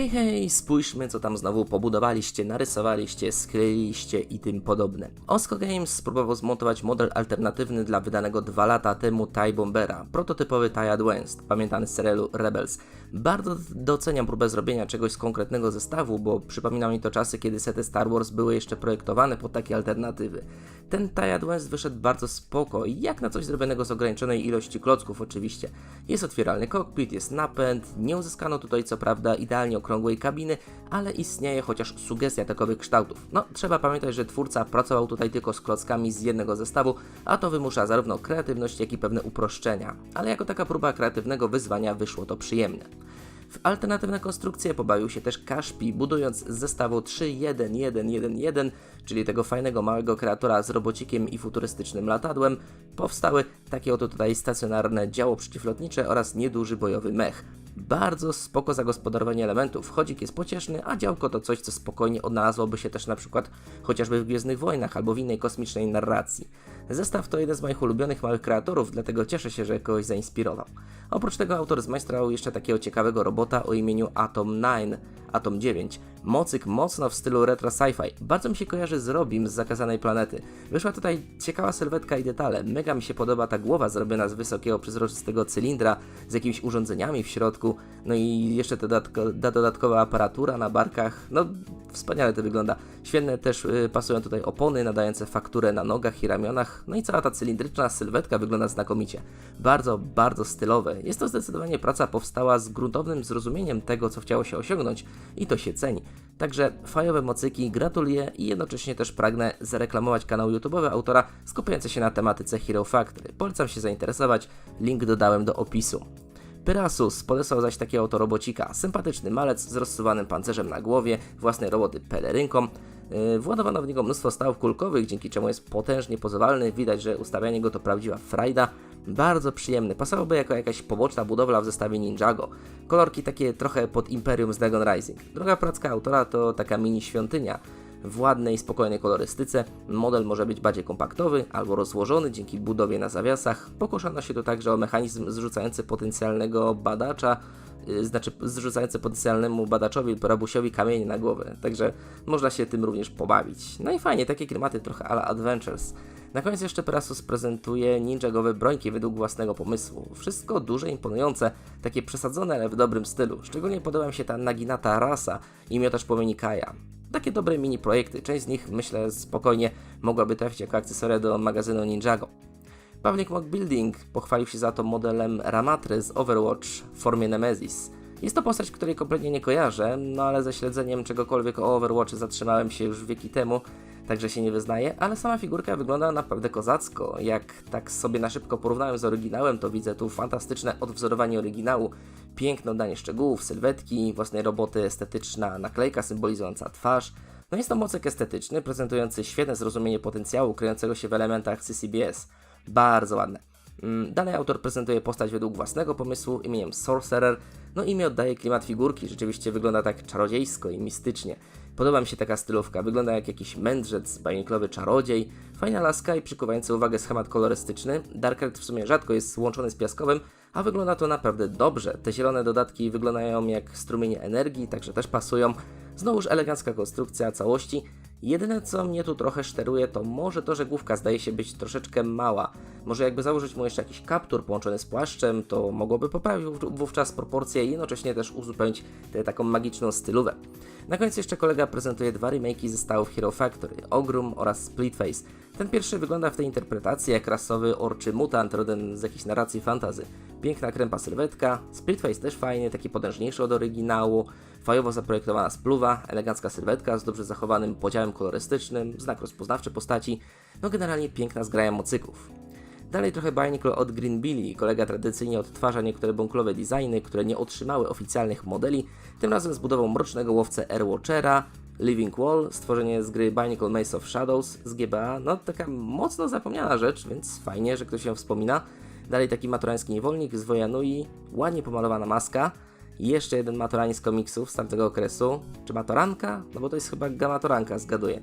Hej, hej, spójrzmy co tam znowu pobudowaliście, narysowaliście, skleiliście i tym podobne. Osco Games spróbował zmontować model alternatywny dla wydanego dwa lata temu TIE Bombera, prototypowy TIE Advanced, pamiętany z serialu Rebels. Bardzo doceniam próbę zrobienia czegoś z konkretnego zestawu, bo przypomina mi to czasy, kiedy sety Star Wars były jeszcze projektowane pod takie alternatywy. Ten TIE Advanced wyszedł bardzo spoko jak na coś zrobionego z ograniczonej ilości klocków oczywiście. Jest otwieralny kokpit, jest napęd, nie uzyskano tutaj co prawda idealnie okrągłej kabiny, ale istnieje chociaż sugestia takowych kształtów. No, trzeba pamiętać, że twórca pracował tutaj tylko z klockami z jednego zestawu, a to wymusza zarówno kreatywność, jak i pewne uproszczenia. Ale jako taka próba kreatywnego wyzwania wyszło to przyjemne. W alternatywne konstrukcje pobawił się też Kaszpi, budując z zestawu 3.1.1.1.1, czyli tego fajnego małego kreatora z robocikiem i futurystycznym latadłem, powstały takie oto tutaj stacjonarne działo przeciwlotnicze oraz nieduży bojowy mech. Bardzo spoko zagospodarowanie elementów. Chodzik jest pocieszny, a działko to coś, co spokojnie odnalazłoby się też na przykład chociażby w Gwiezdnych Wojnach albo w innej kosmicznej narracji. Zestaw to jeden z moich ulubionych małych kreatorów, dlatego cieszę się, że kogoś zainspirował. Oprócz tego autor zmajstrał jeszcze takiego ciekawego robota o imieniu Atom 9, Atom 9. Mocyk mocno w stylu retro sci-fi. Bardzo mi się kojarzy z Robim z Zakazanej Planety. Wyszła tutaj ciekawa sylwetka i detale. Mega mi się podoba ta głowa zrobiona z wysokiego, przezroczystego cylindra z jakimiś urządzeniami w środku. No i jeszcze ta, dodatko, ta dodatkowa aparatura na barkach. No wspaniale to wygląda. Świetne też y, pasują tutaj opony nadające fakturę na nogach i ramionach. No i cała ta cylindryczna sylwetka wygląda znakomicie. Bardzo, bardzo stylowe. Jest to zdecydowanie praca powstała z gruntownym zrozumieniem tego, co chciało się osiągnąć i to się ceni. Także fajowe mocyki gratuluję i jednocześnie też pragnę zareklamować kanał YouTube'owy autora skupiający się na tematyce Hero Factory. Polecam się zainteresować, link dodałem do opisu. Pyrasus podesłał zaś takiego oto robocika. Sympatyczny malec z rozsuwanym pancerzem na głowie, własnej roboty pelerynką. Yy, Władowano w niego mnóstwo stałów kulkowych, dzięki czemu jest potężnie pozowalny. Widać, że ustawianie go to prawdziwa frajda. Bardzo przyjemny. Pasowałby jako jakaś poboczna budowla w zestawie Ninjago. Kolorki takie trochę pod Imperium z Dragon Rising. Druga pracka autora to taka mini świątynia. W ładnej, spokojnej kolorystyce model może być bardziej kompaktowy albo rozłożony dzięki budowie na zawiasach. Pokuszano się tu także o mechanizm zrzucający potencjalnego badacza, yy, znaczy zrzucający potencjalnemu badaczowi rabusiowi kamienie na głowę. Także można się tym również pobawić. No i fajnie, takie klimaty trochę ala Adventures. Na koniec jeszcze Perasus prezentuje ninjagowe brońki według własnego pomysłu. Wszystko duże, imponujące, takie przesadzone, ale w dobrym stylu. Szczególnie podoba mi się ta Naginata Rasa i miotacz płomieni Kaja. Takie dobre mini projekty, część z nich myślę spokojnie mogłaby trafić jako akcesoria do magazynu Ninjago. Pawlik Mock Building pochwalił się za to modelem Ramatry z Overwatch w formie Nemesis. Jest to postać, której kompletnie nie kojarzę, no ale ze śledzeniem czegokolwiek o Overwatch zatrzymałem się już wieki temu, także się nie wyznaję, ale sama figurka wygląda naprawdę kozacko. Jak tak sobie na szybko porównałem z oryginałem, to widzę tu fantastyczne odwzorowanie oryginału, piękne oddanie szczegółów, sylwetki, własnej roboty estetyczna naklejka symbolizująca twarz. No jest to mocek estetyczny, prezentujący świetne zrozumienie potencjału kryjącego się w elementach CCBS. Bardzo ładne. Mm, Dalej autor prezentuje postać według własnego pomysłu imieniem Sorcerer, no i mi oddaje klimat figurki, rzeczywiście wygląda tak czarodziejsko i mistycznie. Podoba mi się taka stylówka, wygląda jak jakiś mędrzec, bajenklowy czarodziej, fajna laska i przykuwający uwagę schemat kolorystyczny. Darkert w sumie rzadko jest łączony z piaskowym, a wygląda to naprawdę dobrze. Te zielone dodatki wyglądają jak strumienie energii, także też pasują. Znowuż elegancka konstrukcja całości. Jedyne co mnie tu trochę szteruje to może to, że główka zdaje się być troszeczkę mała. Może jakby założyć mu jeszcze jakiś kaptur połączony z płaszczem, to mogłoby poprawić wów- wówczas proporcje i jednocześnie też uzupełnić tę taką magiczną stylówę. Na koniec jeszcze kolega prezentuje dwa remake'i zestawów Hero Factory, Ogrum oraz Splitface. Ten pierwszy wygląda w tej interpretacji jak rasowy orczy mutant rodem z jakiejś narracji fantazy. Piękna krępa sylwetka, Splitface też fajny, taki potężniejszy od oryginału, fajowo zaprojektowana spluwa, elegancka sylwetka z dobrze zachowanym podziałem kolorystycznym, znak rozpoznawczy postaci, no generalnie piękna zgraja mocyków. Dalej trochę bajnik od Green Billy. Kolega tradycyjnie odtwarza niektóre bunklowe designy, które nie otrzymały oficjalnych modeli. Tym razem zbudował mrocznego łowcę Airwatchera, Living Wall, stworzenie z gry Bionicle Maze of Shadows z GBA. No taka mocno zapomniana rzecz, więc fajnie, że ktoś ją wspomina. Dalej taki maturański niewolnik z Wojanui, ładnie pomalowana maska. I jeszcze jeden maturanin z komiksów z tamtego okresu. Czy matoranka? No bo to jest chyba gamatoranka, zgaduję.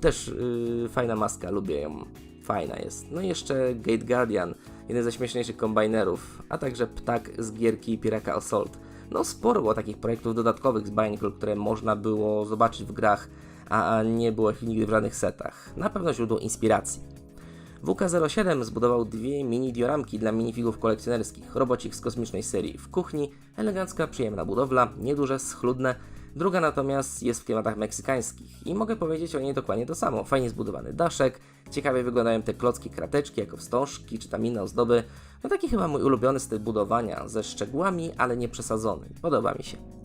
Też yy, fajna maska, lubię ją. Fajna jest. No i jeszcze Gate Guardian, jeden ze śmieszniejszych kombinerów, a także ptak z gierki Piraka Assault. No sporo było takich projektów dodatkowych z Bionicle, które można było zobaczyć w grach, a nie było ich nigdy w żadnych setach. Na pewno źródło inspiracji. WK-07 zbudował dwie mini dioramki dla minifigów kolekcjonerskich, robocik z kosmicznej serii w kuchni, elegancka, przyjemna budowla, nieduże, schludne, druga natomiast jest w klimatach meksykańskich i mogę powiedzieć o niej dokładnie to samo. Fajnie zbudowany daszek, ciekawie wyglądają te klocki krateczki jako wstążki czy tam inne ozdoby. No taki chyba mój ulubiony styl budowania, ze szczegółami, ale nie przesadzony. Podoba mi się.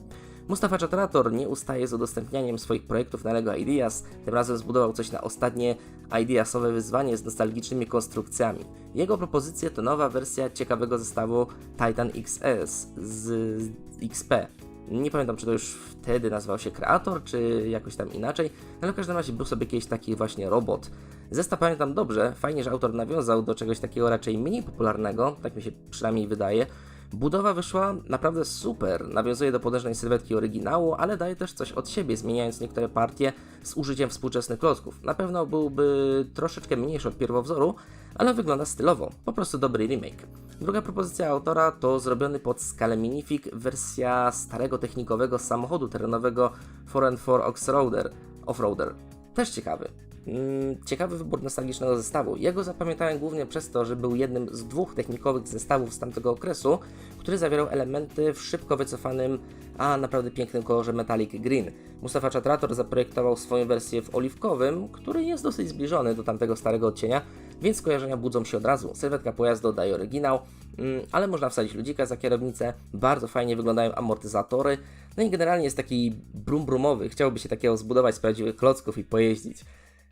Mustafa Chatrator nie ustaje z udostępnianiem swoich projektów na LEGO Ideas, tym razem zbudował coś na ostatnie Ideasowe wyzwanie z nostalgicznymi konstrukcjami. Jego propozycje to nowa wersja ciekawego zestawu Titan XS z XP. Nie pamiętam, czy to już wtedy nazywał się Kreator, czy jakoś tam inaczej, ale w każdym razie był sobie kiedyś taki właśnie robot. Zestaw pamiętam dobrze, fajnie, że autor nawiązał do czegoś takiego raczej mniej popularnego, tak mi się przynajmniej wydaje, Budowa wyszła naprawdę super, nawiązuje do potężnej sylwetki oryginału, ale daje też coś od siebie, zmieniając niektóre partie z użyciem współczesnych klocków. Na pewno byłby troszeczkę mniejszy od pierwowzoru, ale wygląda stylowo, po prostu dobry remake. Druga propozycja autora to zrobiony pod skalę minifig wersja starego technikowego samochodu terenowego 4x4 Oxroader, Offroader. Też ciekawy. Mm, Ciekawy wybór nostalgicznego zestawu. Jego zapamiętałem głównie przez to, że był jednym z dwóch technikowych zestawów z tamtego okresu, który zawierał elementy w szybko wycofanym, a naprawdę pięknym kolorze Metallic Green. Mustafa Chatrator zaprojektował swoją wersję w oliwkowym, który jest dosyć zbliżony do tamtego starego odcienia, więc skojarzenia budzą się od razu. Sylwetka pojazdu daje oryginał, mm, ale można wsadzić ludzika za kierownicę, bardzo fajnie wyglądają amortyzatory, no i generalnie jest taki brum brumowy, chciałoby się takiego zbudować z prawdziwych klocków i pojeździć.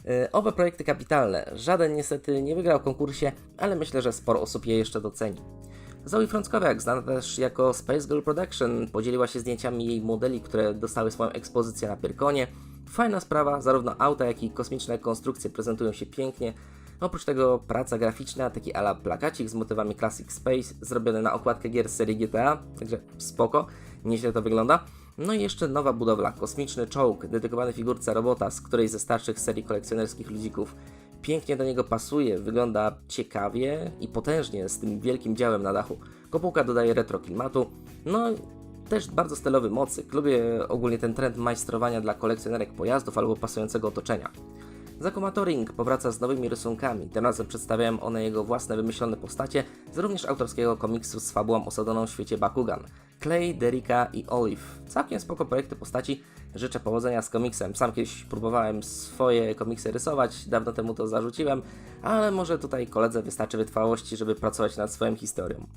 Yy, Oba projekty kapitalne. Żaden niestety nie wygrał w konkursie, ale myślę, że sporo osób je jeszcze doceni. Zoe Frąckowiak, znana też jako Space Girl Production, podzieliła się zdjęciami jej modeli, które dostały swoją ekspozycję na Pyrkonie. Fajna sprawa, zarówno auta, jak i kosmiczne konstrukcje prezentują się pięknie. Oprócz tego praca graficzna, taki ala plakacik z motywami Classic Space, zrobiony na okładkę gier serii GTA, także spoko, nieźle to wygląda. No i jeszcze nowa budowla, kosmiczny czołg, dedykowany figurce robota z którejś ze starszych serii kolekcjonerskich ludzików. Pięknie do niego pasuje, wygląda ciekawie i potężnie z tym wielkim działem na dachu. Kopułka dodaje retro klimatu, no też bardzo stylowy mocyk. Lubię ogólnie ten trend majstrowania dla kolekcjonerek pojazdów albo pasującego otoczenia. Zakomatoring powraca z nowymi rysunkami. Tym razem przedstawiają one jego własne wymyślone postacie z również autorskiego komiksu z fabułą osadzoną w świecie Bakugan. Clay, Derika i Olive. Całkiem spoko projekty postaci. Życzę powodzenia z komiksem. Sam kiedyś próbowałem swoje komiksy rysować, dawno temu to zarzuciłem, ale może tutaj koledze wystarczy wytrwałości, żeby pracować nad swoją historią.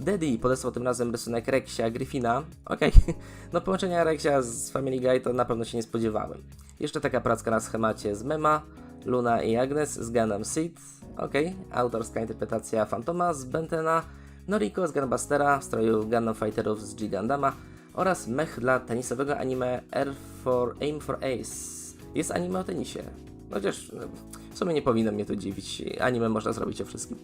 Daddy podesłał tym razem rysunek Rexia Griffina. Okej, no połączenia Rexia z Family Guy to na pewno się nie spodziewałem. Jeszcze taka pracka na schemacie z Mema, Luna i Agnes z Gundam Seed. Okej, autorska interpretacja Fantoma z Bentena, Noriko z Gunbustera w stroju Gundam Fighterów z G-Gundama oraz mech dla tenisowego anime Air for Aim for Ace. Jest anime o tenisie. Chociaż no, w sumie nie powinno mnie to dziwić. Anime można zrobić o wszystkim.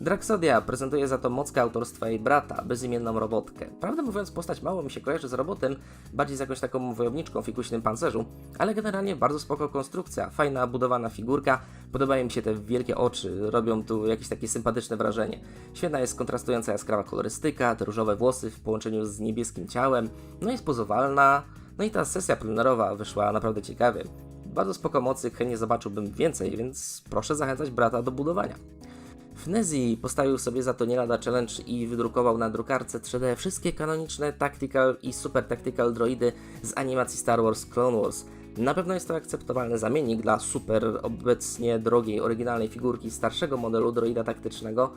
Draxodia prezentuje za to mockę autorstwa jej brata, bezimienną robotkę. Prawdę mówiąc, postać mało mi się kojarzy z robotem, bardziej z jakąś taką wojowniczką w fikuśnym pancerzu, ale generalnie bardzo spoko konstrukcja, fajna budowana figurka, podobają mi się te wielkie oczy, robią tu jakieś takie sympatyczne wrażenie. Świetna jest kontrastująca jaskrawa kolorystyka, te różowe włosy w połączeniu z niebieskim ciałem, no jest pozowalna, no i ta sesja plenerowa wyszła naprawdę ciekawie. Bardzo spoko mocy, chętnie zobaczyłbym więcej, więc proszę zachęcać brata do budowania. Fnezi postawił sobie za to nie lada challenge i wydrukował na drukarce 3D wszystkie kanoniczne Tactical i Super Tactical droidy z animacji Star Wars Clone Wars. Na pewno jest to akceptowalny zamiennik dla super obecnie drogiej, oryginalnej figurki starszego modelu droida taktycznego.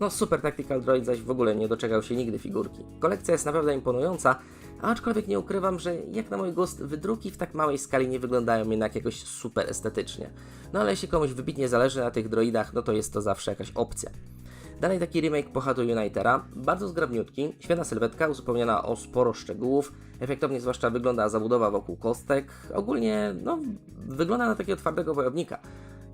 No Super Tactical Droid zaś w ogóle nie doczekał się nigdy figurki. Kolekcja jest naprawdę imponująca, aczkolwiek nie ukrywam, że jak na mój gust wydruki w tak małej skali nie wyglądają jednak jakoś super estetycznie. No ale jeśli komuś wybitnie zależy na tych droidach, no to jest to zawsze jakaś opcja. Dalej taki remake Pohatu Unitera, bardzo zgrabniutki, świetna sylwetka uzupełniona o sporo szczegółów, efektownie zwłaszcza wygląda zabudowa wokół kostek, ogólnie no wygląda na takiego twardego wojownika.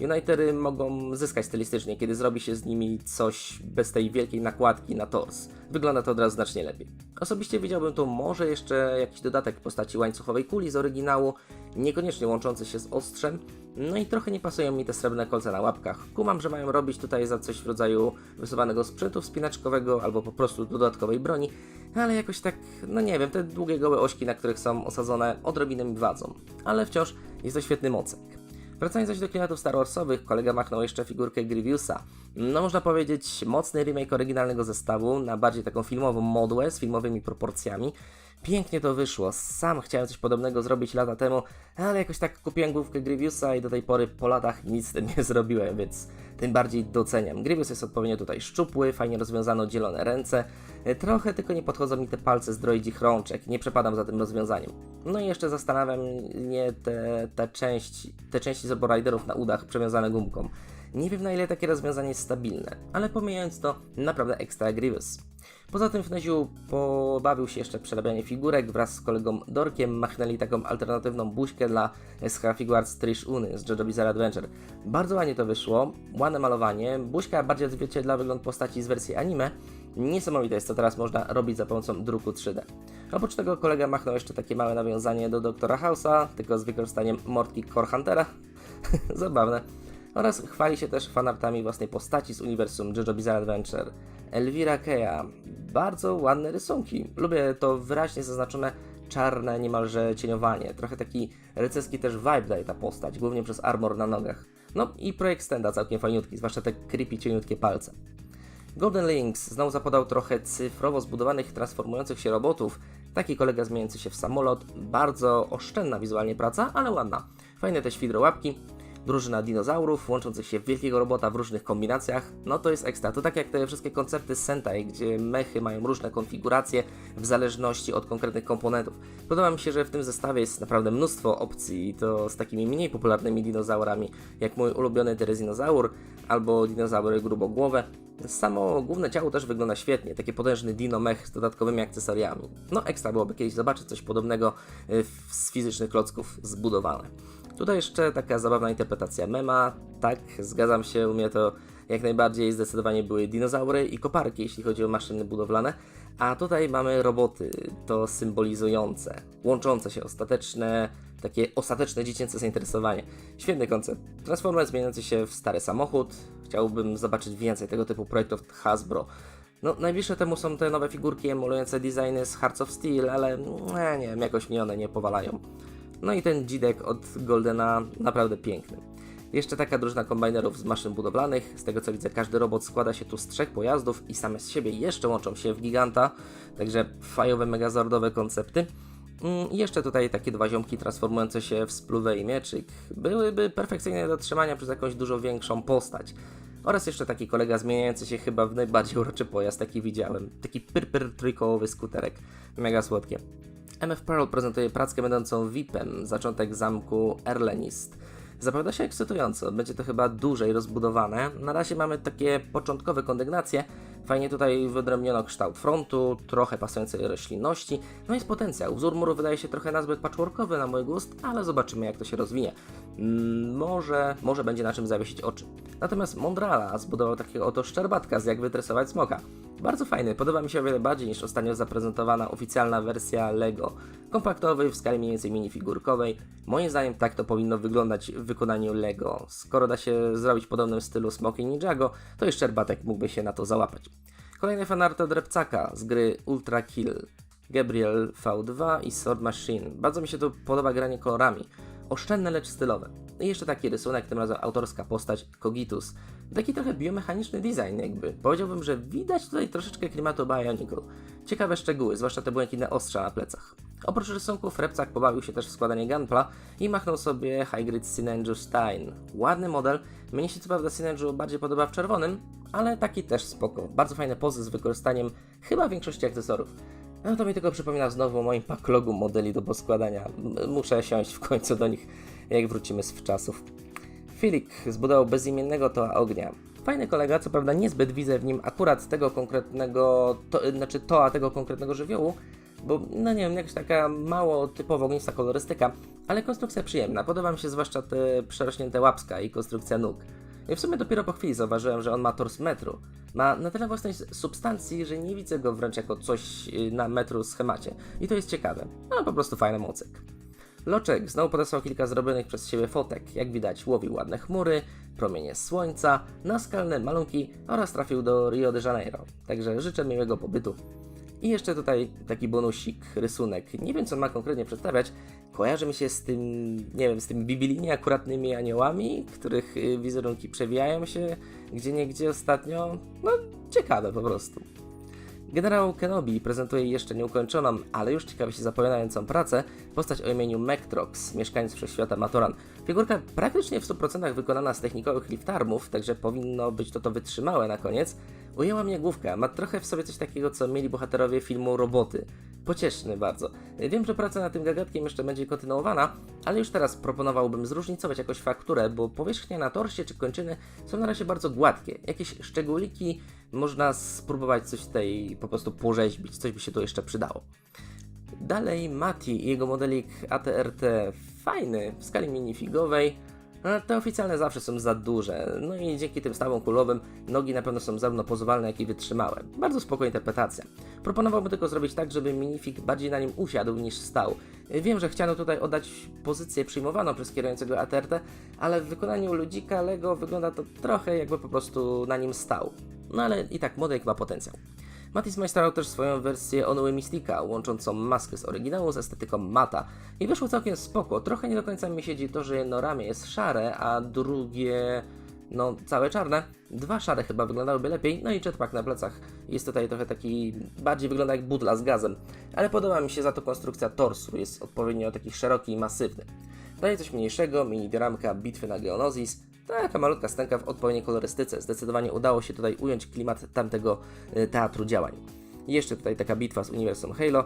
Unitery mogą zyskać stylistycznie, kiedy zrobi się z nimi coś bez tej wielkiej nakładki na tors. Wygląda to od razu znacznie lepiej. Osobiście widziałbym tu może jeszcze jakiś dodatek w postaci łańcuchowej kuli z oryginału, niekoniecznie łączący się z ostrzem, no i trochę nie pasują mi te srebrne kolce na łapkach. Kumam, że mają robić tutaj za coś w rodzaju wysuwanego sprzętu wspinaczkowego albo po prostu dodatkowej broni, ale jakoś tak, no nie wiem, te długie gołe ośki, na których są osadzone, odrobinę mi wadzą. Ale wciąż jest to świetny mocek. Wracając zaś do klimatów Star Warsowych, kolega machnął jeszcze figurkę Grievousa. No można powiedzieć mocny remake oryginalnego zestawu na bardziej taką filmową modłę z filmowymi proporcjami. Pięknie to wyszło, sam chciałem coś podobnego zrobić lata temu, ale jakoś tak kupiłem główkę Grievousa i do tej pory po latach nic z tym nie zrobiłem, więc tym bardziej doceniam. Grievous jest odpowiednio tutaj szczupły, fajnie rozwiązano dzielone ręce, trochę tylko nie podchodzą mi te palce z droidzich rączek, nie przepadam za tym rozwiązaniem. No i jeszcze zastanawiam mnie te, te, części, te części z Riderów na udach przewiązane gumką. Nie wiem na ile takie rozwiązanie jest stabilne, ale pomijając to, naprawdę ekstra Grievous. Poza tym w Neziu pobawił się jeszcze przerabianie figurek wraz z kolegą Dorkiem, machnęli taką alternatywną buźkę dla SH Figuarts Trish Uny z JoJo Bizarre Adventure. Bardzo ładnie to wyszło, ładne malowanie, buźka bardziej odzwierciedla wygląd postaci z wersji anime. Niesamowite jest, co teraz można robić za pomocą druku 3D. Oprócz tego kolega machnął jeszcze takie małe nawiązanie do Doktora House'a, tylko z wykorzystaniem mordki Core Huntera. Zabawne oraz chwali się też fanartami własnej postaci z uniwersum JoJo Bizarre Adventure. Elvira Kea. Bardzo ładne rysunki. Lubię to wyraźnie zaznaczone czarne niemalże cieniowanie. Trochę taki rycerski też vibe daje ta postać, głównie przez armor na nogach. No i projekt stenda całkiem fajniutki, zwłaszcza te creepy cieniutkie palce. Golden Links znowu zapodał trochę cyfrowo zbudowanych, transformujących się robotów. Taki kolega zmieniający się w samolot. Bardzo oszczędna wizualnie praca, ale ładna. Fajne te świdrołapki. Drużyna dinozaurów łączących się w wielkiego robota w różnych kombinacjach. No to jest ekstra. To tak jak te wszystkie koncepty Sentai, gdzie mechy mają różne konfiguracje w zależności od konkretnych komponentów. Podoba mi się, że w tym zestawie jest naprawdę mnóstwo opcji i to z takimi mniej popularnymi dinozaurami, jak mój ulubiony Terezinozaur albo dinozaury grubogłowe. Samo główne ciało też wygląda świetnie, taki potężny dino mech z dodatkowymi akcesoriami. No ekstra byłoby kiedyś zobaczyć coś podobnego y, z fizycznych klocków zbudowane. Tutaj jeszcze taka zabawna interpretacja mema. Tak, zgadzam się, u mnie to jak najbardziej zdecydowanie były dinozaury i koparki, jeśli chodzi o maszyny budowlane. A tutaj mamy roboty, to symbolizujące, łączące się ostateczne, takie ostateczne dziecięce zainteresowanie. Świetny koncept. Transformer zmieniający się w stary samochód. Chciałbym zobaczyć więcej tego typu projektów Hasbro. No, najbliższe temu są te nowe figurki emulujące designy z Hearts of Steel, ale nie, nie wiem, jakoś mnie one nie powalają. No i ten dzidek od Goldena naprawdę piękny. Jeszcze taka drużyna kombinerów z maszyn budowlanych. Z tego co widzę, każdy robot składa się tu z trzech pojazdów i same z siebie jeszcze łączą się w giganta. Także fajowe, megazordowe koncepty. Mm, I jeszcze tutaj takie dwa ziomki transformujące się w spluwę i mieczyk. Byłyby perfekcyjne do trzymania przez jakąś dużo większą postać. Oraz jeszcze taki kolega zmieniający się chyba w najbardziej uroczy pojazd, jaki widziałem. Taki pyrpyr trójkołowy skuterek. Mega słodkie. MF Pearl prezentuje prackę będącą VIP-em, zaczątek zamku Erlenist. Zapowiada się ekscytująco, będzie to chyba dłużej rozbudowane. Na razie mamy takie początkowe kondygnacje. Fajnie tutaj wyodrębniono kształt frontu, trochę pasującej roślinności. No jest potencjał. Wzór muru wydaje się trochę nazbyt patchworkowy na mój gust, ale zobaczymy jak to się rozwinie. Może, może będzie na czym zawiesić oczy. Natomiast Mondrala zbudował takiego oto szczerbatka z jak wytresować smoka. Bardzo fajny, podoba mi się o wiele bardziej niż ostatnio zaprezentowana oficjalna wersja LEGO. Kompaktowy, w skali mniej więcej minifigurkowej. Moim zdaniem tak to powinno wyglądać w wykonaniu LEGO. Skoro da się zrobić w podobnym stylu Smoki Ninjago, to i szczerbatek mógłby się na to załapać. Kolejny fanart od Repcaka z gry Ultra Kill. Gabriel V2 i Sword Machine. Bardzo mi się tu podoba granie kolorami. Oszczędne, lecz stylowe. I jeszcze taki rysunek, tym razem autorska postać Cogitus. Taki trochę biomechaniczny design jakby. Powiedziałbym, że widać tutaj troszeczkę klimatu Bionicle. Ciekawe szczegóły, zwłaszcza te błękitne ostrza na plecach. Oprócz rysunków, Repcak pobawił się też w składanie gunpla i machnął sobie Hygrid Sinenju Stein. Ładny model, mnie się co prawda Sinenju bardziej podoba w czerwonym, ale taki też spoko. Bardzo fajne pozy z wykorzystaniem chyba większości akcesorów. No to mi tylko przypomina znowu o moim backlogu modeli do poskładania. Muszę siąść w końcu do nich, jak wrócimy z wczasów. Filik zbudował bezimiennego toa ognia. Fajny kolega, co prawda niezbyt widzę w nim akurat tego konkretnego, to, znaczy toa tego konkretnego żywiołu, bo no nie wiem, jakaś taka mało typowo ognista kolorystyka, ale konstrukcja przyjemna. Podoba mi się zwłaszcza te przerośnięte łapska i konstrukcja nóg. I w sumie dopiero po chwili zauważyłem, że on ma tors metru. Ma na tyle własnej substancji, że nie widzę go wręcz jako coś y, na metru schemacie. I to jest ciekawe. No po prostu fajny mocek. Loczek znowu podesłał kilka zrobionych przez siebie fotek. Jak widać, łowił ładne chmury, promienie słońca, naskalne malunki oraz trafił do Rio de Janeiro. Także życzę miłego pobytu. I jeszcze tutaj taki bonusik, rysunek. Nie wiem, co ma konkretnie przedstawiać. Kojarzy mi się z tym, nie wiem, z tymi biblijnie akuratnymi aniołami, których y, wizerunki przewijają się gdzie niegdzie ostatnio. No, ciekawe po prostu. Generał Kenobi prezentuje jeszcze nieukończoną, ale już ciekawie się zapowiadającą pracę, postać o imieniu Mektrox, mieszkaniec wszechświata Matoran. Figurka praktycznie w 100% wykonana z technikowych liftarmów, także powinno być to to wytrzymałe na koniec. Ujęła mnie główka, ma trochę w sobie coś takiego, co mieli bohaterowie filmu Roboty. Pocieszny bardzo. Wiem, że praca nad tym gagatkiem jeszcze będzie kontynuowana, ale już teraz proponowałbym zróżnicować jakoś fakturę, bo powierzchnia na torsie czy kończyny są na razie bardzo gładkie. Jakieś szczególiki można spróbować coś tutaj po prostu porzeźbić, coś by się tu jeszcze przydało. Dalej Mati i jego modelik ATRT fajny w skali minifigowej. Te oficjalne zawsze są za duże, no i dzięki tym stawom kulowym nogi na pewno są zarówno pozwalne, jak i wytrzymałe. Bardzo spoko interpretacja. Proponowałbym tylko zrobić tak, żeby minifig bardziej na nim usiadł niż stał. Wiem, że chciano tutaj oddać pozycję przyjmowaną przez kierującego ATRT, ale w wykonaniu ludzika Lego wygląda to trochę jakby po prostu na nim stał. No ale i tak modelik ma potencjał. Matis majstrował też swoją wersję Onuły Mystika, łączącą maskę z oryginału z estetyką mata. I wyszło całkiem spoko. Trochę nie do końca mi siedzi to, że jedno ramię jest szare, a drugie no całe czarne. Dwa szare chyba wyglądałyby lepiej, no i jetpack na plecach jest tutaj trochę taki, bardziej wygląda jak butla z gazem. Ale podoba mi się za to konstrukcja torsu, jest odpowiednio taki szeroki i masywny. Daje coś mniejszego, mini dramka bitwy na Geonosis, taka malutka stęka w odpowiedniej kolorystyce. Zdecydowanie udało się tutaj ująć klimat tamtego y, teatru działań. Jeszcze tutaj taka bitwa z uniwersum Halo.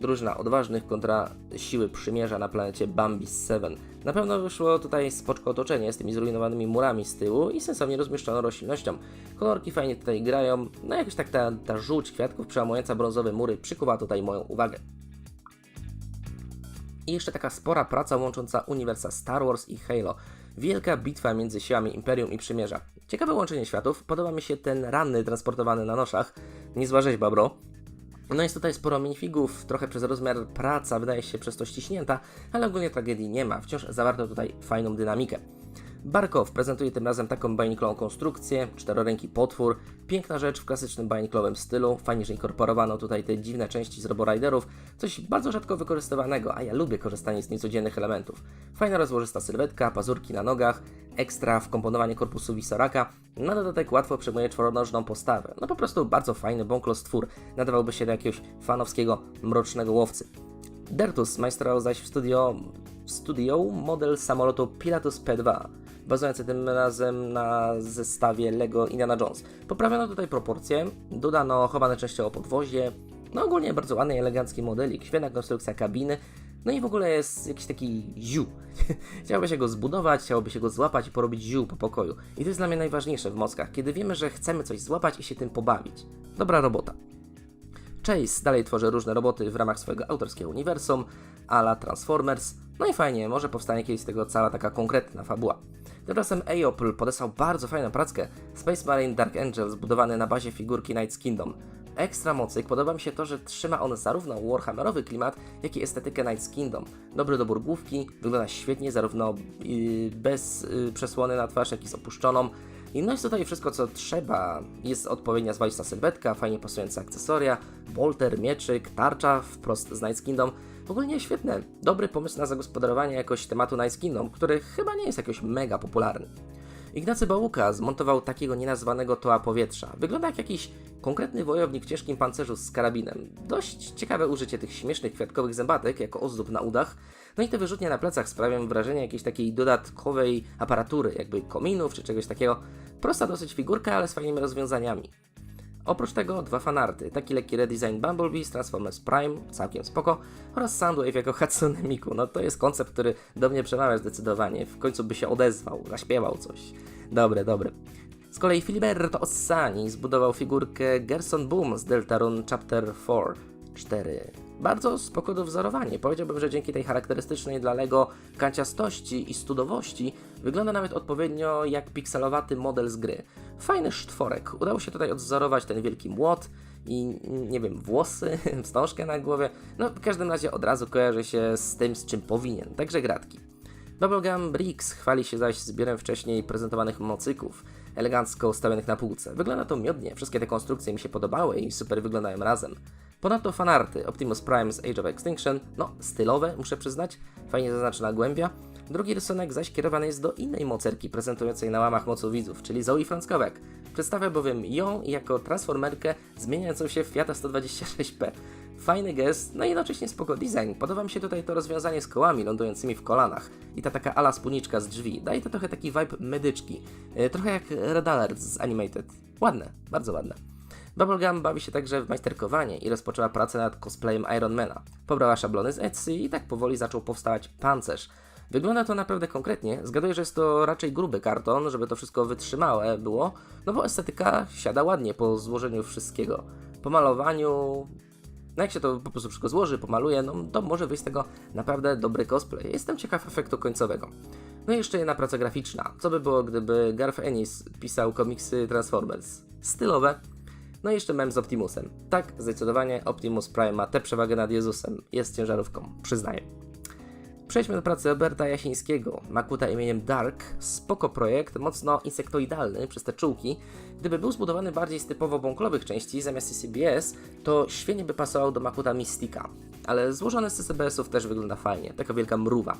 Drużyna odważnych kontra siły przymierza na planecie Bambis 7. Na pewno wyszło tutaj spoczko otoczenie z tymi zrujnowanymi murami z tyłu i sensownie rozmieszczoną roślinnością. Kolorki fajnie tutaj grają, no jakoś tak ta, ta żółć kwiatków przełamująca brązowe mury przykuwa tutaj moją uwagę. I jeszcze taka spora praca łącząca uniwersa Star Wars i Halo. Wielka bitwa między siłami Imperium i Przymierza. Ciekawe łączenie światów, podoba mi się ten ranny transportowany na noszach. Niezła rzeźba, bro. No jest tutaj sporo minifigów, trochę przez rozmiar praca wydaje się przez to ściśnięta, ale ogólnie tragedii nie ma, wciąż zawarto tutaj fajną dynamikę. Barkow prezentuje tym razem taką bajniklową konstrukcję, czteroręki potwór, piękna rzecz w klasycznym bajniklowym stylu, fajnie, że inkorporowano tutaj te dziwne części z Roboriderów, coś bardzo rzadko wykorzystywanego, a ja lubię korzystanie z niecodziennych elementów. Fajna rozłożysta sylwetka, pazurki na nogach, ekstra wkomponowanie korpusu Wisoraka, na dodatek łatwo przejmuje czworonożną postawę. No po prostu bardzo fajny bąklos twór, nadawałby się do jakiegoś fanowskiego, mrocznego łowcy. Dertus majstrował zaś w studio, w studio model samolotu Pilatus P2, bazujący tym razem na zestawie Lego Indiana Jones. Poprawiono tutaj proporcje, dodano chowane częściowo podwozie, no ogólnie bardzo ładny elegancki modelik, świetna konstrukcja kabiny, no i w ogóle jest jakiś taki ziu. Chciałoby się go zbudować, chciałoby się go złapać i porobić ziu po pokoju. I to jest dla mnie najważniejsze w mockach, kiedy wiemy, że chcemy coś złapać i się tym pobawić. Dobra robota. Chase dalej tworzy różne roboty w ramach swojego autorskiego uniwersum, ala Transformers. No i fajnie, może powstanie kiedyś z tego cała taka konkretna fabuła. Tymczasem Eopl podesłał bardzo fajną prackę Space Marine Dark Angel zbudowany na bazie figurki Knight's Kingdom. Ekstra mocyk podoba mi się to, że trzyma on zarówno Warhammerowy klimat, jak i estetykę Knight's Kingdom. Dobry dobór główki, wygląda świetnie, zarówno yy, bez yy, przesłony na twarz, jak i z opuszczoną. I no jest tutaj wszystko, co trzeba. Jest odpowiednia zwalista sylwetka, fajnie pasujące akcesoria, bolter, mieczyk, tarcza wprost z Knight's Kingdom. Ogólnie świetne. Dobry pomysł na zagospodarowanie jakoś tematu Kingdom, który chyba nie jest jakoś mega popularny. Ignacy Bałuka zmontował takiego nienazwanego toła powietrza. Wygląda jak jakiś konkretny wojownik w ciężkim pancerzu z karabinem. Dość ciekawe użycie tych śmiesznych kwiatkowych zębatek jako ozdób na udach. No i te wyrzutnie na plecach sprawiają wrażenie jakiejś takiej dodatkowej aparatury, jakby kominów czy czegoś takiego. Prosta dosyć figurka, ale z fajnymi rozwiązaniami. Oprócz tego dwa fanarty, taki lekki redesign Bumblebee z Transformers Prime, całkiem spoko, oraz Soundwave jako Hatsune Miku. No to jest koncept, który do mnie przemawia zdecydowanie. W końcu by się odezwał, zaśpiewał coś. Dobre, dobre. Z kolei Filiberto Ossani zbudował figurkę Gerson Boom z Deltarune Chapter 4. 4. Bardzo spoko do wzorowania. Powiedziałbym, że dzięki tej charakterystycznej dla LEGO kanciastości i studowości wygląda nawet odpowiednio jak pikselowaty model z gry. Fajny sztworek. Udało się tutaj odwzorować ten wielki młot i nie wiem, włosy, wstążkę na głowie. No w każdym razie od razu kojarzy się z tym, z czym powinien. Także gratki. Bubblegum Bricks chwali się zaś zbiorem wcześniej prezentowanych mocyków, elegancko ustawionych na półce. Wygląda to miodnie, wszystkie te konstrukcje mi się podobały i super wyglądają razem. Ponadto fanarty Optimus Prime z Age of Extinction, no stylowe muszę przyznać, fajnie zaznaczona głębia. Drugi rysunek zaś kierowany jest do innej mocerki prezentującej na łamach mocu widzów, czyli Zoe Franckowiak. Przedstawia bowiem ją jako transformerkę zmieniającą się w Fiata 126P. Fajny gest, no i jednocześnie spoko design. Podoba mi się tutaj to rozwiązanie z kołami lądującymi w kolanach i ta taka ala spódniczka z drzwi. Daje to trochę taki vibe medyczki. E, Trochę jak Red Alert z Animated. Ładne, bardzo ładne. Bubblegum bawi się także w majsterkowanie i rozpoczęła pracę nad cosplayem Ironmana. Pobrała szablony z Etsy i tak powoli zaczął powstawać pancerz. Wygląda to naprawdę konkretnie. Zgaduję, że jest to raczej gruby karton, żeby to wszystko wytrzymałe było, no bo estetyka siada ładnie po złożeniu wszystkiego. Po malowaniu, no jak się to po prostu wszystko złoży, pomaluje, no to może wyjść z tego naprawdę dobry cosplay. Jestem ciekaw efektu końcowego. No i jeszcze jedna praca graficzna. Co by było, gdyby Garth Ennis pisał komiksy Transformers? Stylowe. No i jeszcze mem z Optimusem. Tak, zdecydowanie Optimus Prime ma tę przewagę nad Jezusem. Jest ciężarówką, przyznaję. Przejdźmy do pracy Roberta Jasińskiego. Makuta imieniem Dark. Spoko projekt, mocno insektoidalny przez te czułki. Gdyby był zbudowany bardziej z typowo bąklowych części zamiast CCBS, to świetnie by pasował do Makuta Mystica. Ale złożony z CCBS-ów też wygląda fajnie, taka wielka mruwa.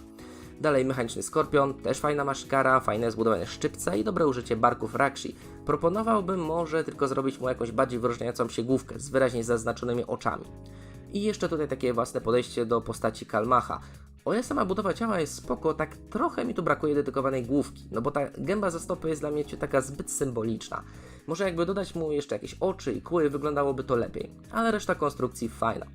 Dalej mechaniczny Skorpion, też fajna maszkara, fajne zbudowane szczypce i dobre użycie barków Rakshi. Proponowałbym może tylko zrobić mu jakąś bardziej wyróżniającą się główkę z wyraźnie zaznaczonymi oczami. I jeszcze tutaj takie własne podejście do postaci Kalmacha. O ile sama budowa ciała jest spoko, tak trochę mi tu brakuje dedykowanej główki, no bo ta gęba za stopy jest dla mnie taka zbyt symboliczna. Może jakby dodać mu jeszcze jakieś oczy i kły, wyglądałoby to lepiej, ale reszta konstrukcji fajna.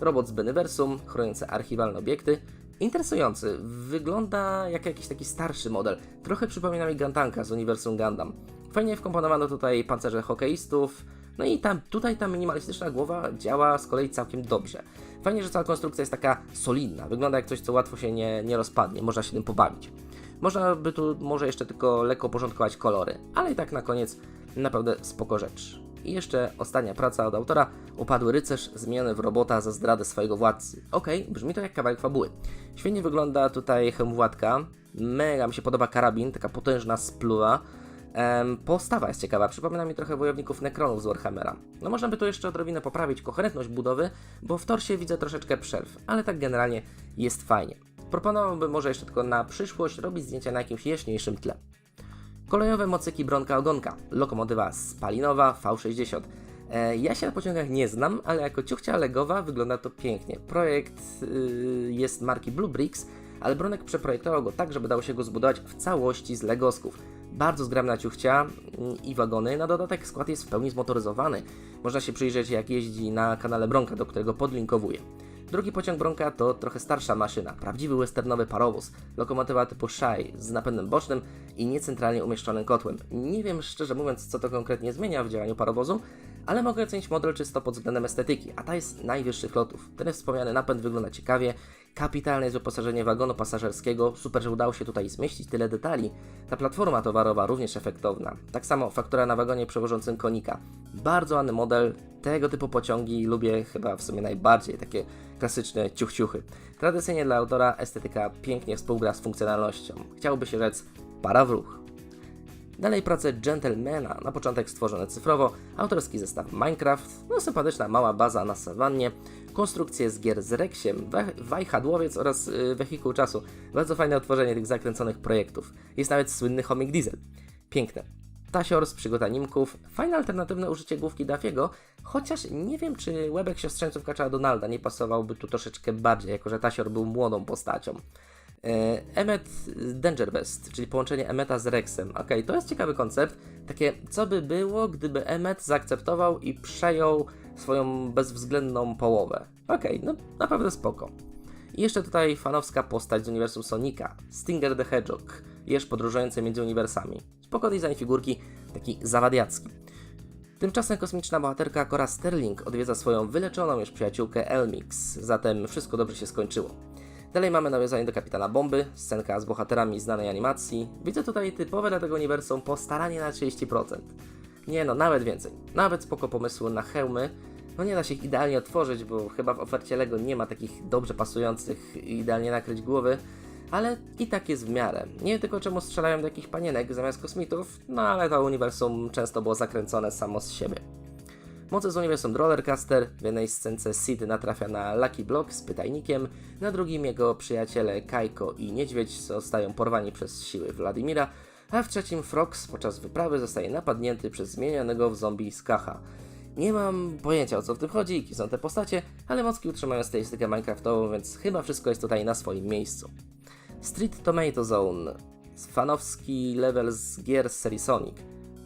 Robot z Beneversum, chroniący archiwalne obiekty. Interesujący, wygląda jak jakiś taki starszy model, trochę przypomina mi Gantanka z uniwersum Gundam. Fajnie wkomponowano tutaj pancerze hokeistów, no i tam, tutaj ta minimalistyczna głowa działa z kolei całkiem dobrze. Fajnie, że cała konstrukcja jest taka solidna, wygląda jak coś, co łatwo się nie, nie rozpadnie, można się tym pobawić. Można by tu może jeszcze tylko lekko porządkować kolory, ale i tak na koniec naprawdę spoko rzecz. I jeszcze ostatnia praca od autora, Upadły rycerz zmieniony w robota za zdradę swojego władcy. Okej, brzmi to jak kawałek fabuły. Świetnie wygląda tutaj hełm Władka, mega mi się podoba karabin, taka potężna spluwa. Em, postawa jest ciekawa, przypomina mi trochę wojowników Necronów z Warhammera. No można by tu jeszcze odrobinę poprawić koherentność budowy, bo w torsie widzę troszeczkę przerw, ale tak generalnie jest fajnie. Proponowałbym może jeszcze tylko na przyszłość robić zdjęcia na jakimś jaśniejszym tle. Kolejowe mocyki Bronka Ogonka, lokomotywa spalinowa V60. E, ja się na pociągach nie znam, ale jako ciuchcia legowa wygląda to pięknie. Projekt y, jest marki Blue Bricks, ale Bronek przeprojektował go tak, żeby dało się go zbudować w całości z legosków. Bardzo zgrabna ciuchcia mm, i wagony, na dodatek skład jest w pełni zmotoryzowany. Można się przyjrzeć jak jeździ na kanale Bronka, do którego podlinkowuję. Drugi pociąg Bronka to trochę starsza maszyna, prawdziwy westernowy parowóz, lokomotywa typu Shy z napędem bocznym i niecentralnie umieszczonym kotłem. Nie wiem szczerze mówiąc, co to konkretnie zmienia w działaniu parowozu, ale mogę ocenić model czysto pod względem estetyki, a ta jest najwyższych lotów. Ten wspomniany napęd wygląda ciekawie, kapitalne jest wyposażenie wagonu pasażerskiego, super, że udało się tutaj zmieścić tyle detali. Ta platforma towarowa również efektowna. Tak samo faktura na wagonie przewożącym konika. Bardzo ładny model, tego typu pociągi lubię chyba w sumie najbardziej, takie klasyczne ciuchciuchy. Tradycyjnie dla autora estetyka pięknie współgra z funkcjonalnością. Chciałoby się rzec para w ruch. Dalej prace Gentlemana, na początek stworzone cyfrowo, autorski zestaw Minecraft, no sympatyczna mała baza na sawannie, konstrukcje z gier z Rexiem, wajchadłowiec oraz yy, wehikuł czasu. Bardzo fajne otworzenie tych zakręconych projektów. Jest nawet słynny chomik Diesel. Piękne. Tasior z przygód animków, fajne alternatywne użycie główki Dafiego, chociaż nie wiem, czy łebek siostrzeńców Kaczała Donalda nie pasowałby tu troszeczkę bardziej, jako że Tasior był młodą postacią. E, Emmet Danger Best, czyli połączenie Emmeta z Rexem. Ok, to jest ciekawy koncept. Takie, co by było, gdyby Emmet zaakceptował i przejął swoją bezwzględną połowę. Ok, no naprawdę spoko. I jeszcze tutaj fanowska postać z uniwersum Sonika, Stinger the Hedgehog, jeż podróżujący między uniwersami. Spoko design figurki, taki zawadiacki. Tymczasem kosmiczna bohaterka Cora Sterling odwiedza swoją wyleczoną już przyjaciółkę Elmix, zatem wszystko dobrze się skończyło. Dalej mamy nawiązanie do Kapitana Bomby, scenka z bohaterami znanej animacji. Widzę tutaj typowe dla tego uniwersum postaranie na 30%. Nie no, nawet więcej. Nawet spoko pomysły na hełmy. No nie da się ich idealnie otworzyć, bo chyba w ofercie LEGO nie ma takich dobrze pasujących idealnie nakryć głowy, ale i tak jest w miarę. Nie wiem tylko czemu strzelają do jakichś panienek zamiast kosmitów, no ale to uniwersum często było zakręcone samo z siebie. Moce z uniwersum Rollercaster, w jednej scence Sid natrafia na Lucky Block z pytajnikiem, na drugim jego przyjaciele Kajko i Niedźwiedź zostają porwani przez siły Wladimira, a w trzecim Frogs podczas wyprawy zostaje napadnięty przez zmienionego w zombie Skacha. Nie mam pojęcia o co w tym chodzi i kim są te postacie, ale mocki utrzymają stylistykę Minecraftową, więc chyba wszystko jest tutaj na swoim miejscu. Street Tomato Zone, fanowski level z gier z serii Sonic.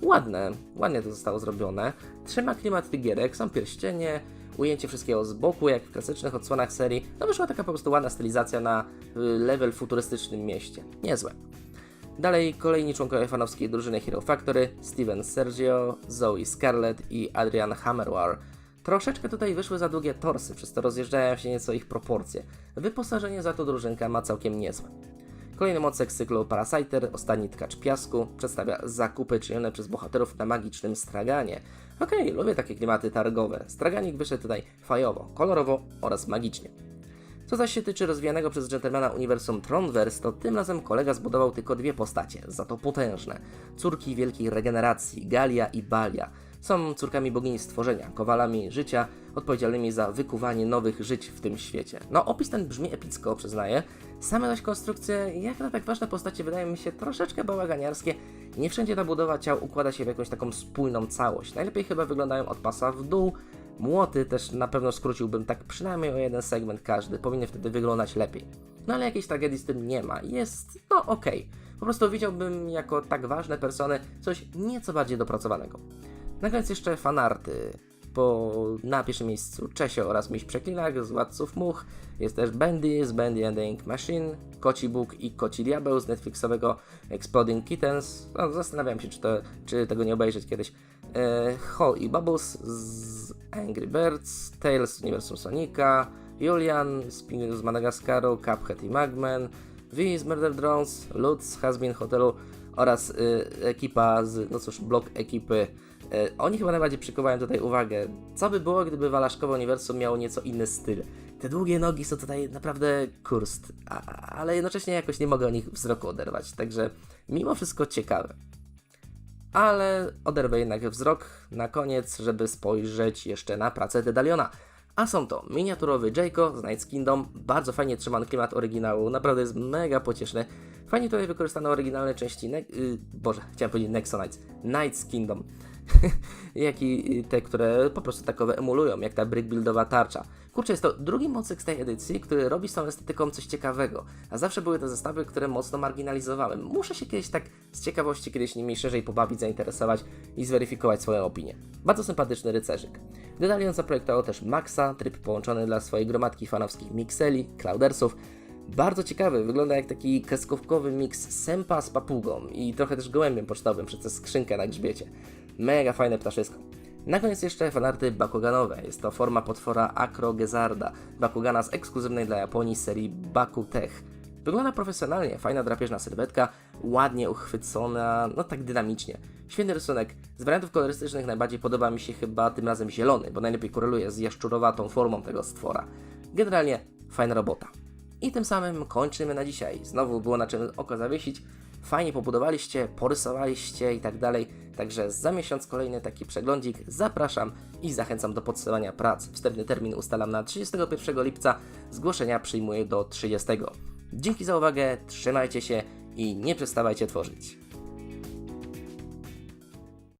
Ładne, ładnie to zostało zrobione. Trzyma klimat tych gierek, są pierścienie, ujęcie wszystkiego z boku, jak w klasycznych odsłonach serii. No wyszła taka po prostu ładna stylizacja na y, level futurystycznym mieście. Niezłe. Dalej kolejni członkowie fanowskiej drużyny Hero Factory, Steven Sergio, Zoe Scarlett i Adrian Hammerwar. Troszeczkę tutaj wyszły za długie torsy, przez to rozjeżdżają się nieco ich proporcje. Wyposażenie za to drużynka ma całkiem niezłe. Kolejny mocek z cyklu Parasiter, ostatni tkacz piasku, przedstawia zakupy czynione przez bohaterów na magicznym straganie. Okej, lubię takie klimaty targowe. Straganik wyszedł tutaj fajowo, kolorowo oraz magicznie. Co zaś się tyczy rozwijanego przez dżentelmena uniwersum Tronverse, to tym razem kolega zbudował tylko dwie postacie, za to potężne. Córki wielkiej regeneracji, Galia i Balia. Są córkami bogini stworzenia, kowalami życia, odpowiedzialnymi za wykuwanie nowych żyć w tym świecie. No, opis ten brzmi epicko, przyznaję. Same zaś konstrukcje, jak na tak ważne postacie, wydają mi się troszeczkę bałaganiarskie. Nie wszędzie ta budowa ciał układa się w jakąś taką spójną całość. Najlepiej chyba wyglądają od pasa w dół. Młoty też na pewno skróciłbym tak przynajmniej o jeden segment każdy, powinny wtedy wyglądać lepiej. No ale jakiejś tragedii z tym nie ma, jest no okej. Po prostu widziałbym jako tak ważne persony coś nieco bardziej dopracowanego. Na koniec jeszcze fanarty, bo na pierwszym miejscu Czesio oraz Miś Przeklinak z Władców Much, jest też Bendy z Bendy and the Ink Machine, Koci Bóg i Koci Diabeł z Netflixowego Exploding Kittens, no, zastanawiam się czy, to, czy tego nie obejrzeć kiedyś, e, Hall i Bubbles z Angry Birds, Tales z Uniwersum Sonika, Julian z Pingwinów z Madagaskaru, Cuphead i Magman, V z Murder Drones, Lutz z Hasbin Hotelu oraz y, ekipa z, no cóż, blok ekipy. Y, oni chyba najbardziej przykuwają tutaj uwagę. Co by było, gdyby Walaszkowe Uniwersum miało nieco inny styl? Te długie nogi są tutaj naprawdę kurst, a, ale jednocześnie jakoś nie mogę o nich wzroku oderwać, także mimo wszystko ciekawe. Ale oderwę jednak wzrok na koniec, żeby spojrzeć jeszcze na pracę Dedaliona. A są to miniaturowy Jayko z Knight's Kingdom, bardzo fajnie trzymany klimat oryginału, naprawdę jest mega pocieszny. Fajnie tutaj wykorzystano oryginalne części, ne- y, boże, chciałem powiedzieć Nexonites, Knight's Kingdom, jak i te, które po prostu takowe emulują, jak ta brickbuildowa tarcza. Kurczę, jest to drugi mocyk z tej edycji, który robi z tą estetyką coś ciekawego, a zawsze były to zestawy, które mocno marginalizowałem. Muszę się kiedyś tak z ciekawości kiedyś nimi szerzej pobawić, zainteresować i zweryfikować swoją opinię. Bardzo sympatyczny rycerzyk. Dedalion zaprojektował też Maxa, tryb połączony dla swojej gromadki fanowskich mikseli, cloudersów, bardzo ciekawy, wygląda jak taki kreskówkowy miks sępa z papugą i trochę też gołębiem pocztowym przez tę skrzynkę na grzbiecie. Mega fajne ptaszysko. Na koniec jeszcze fanarty Bakuganowe. Jest to forma potwora Acro Gezarda, Bakugana z ekskluzywnej dla Japonii serii Bakutech. Wygląda profesjonalnie, fajna drapieżna sylwetka, ładnie uchwycona, no tak dynamicznie. Świetny rysunek. Z wariantów kolorystycznych najbardziej podoba mi się chyba tym razem zielony, bo najlepiej koreluje z jaszczurowatą formą tego stwora. Generalnie fajna robota. I tym samym kończymy na dzisiaj. Znowu było na czym oko zawiesić. Fajnie pobudowaliście, porysowaliście i tak dalej. Także za miesiąc kolejny taki przeglądzik. Zapraszam i zachęcam do podsyłania prac. Wstępny termin ustalam na 31 lipca. Zgłoszenia przyjmuję do 30. Dzięki za uwagę, trzymajcie się i nie przestawajcie tworzyć.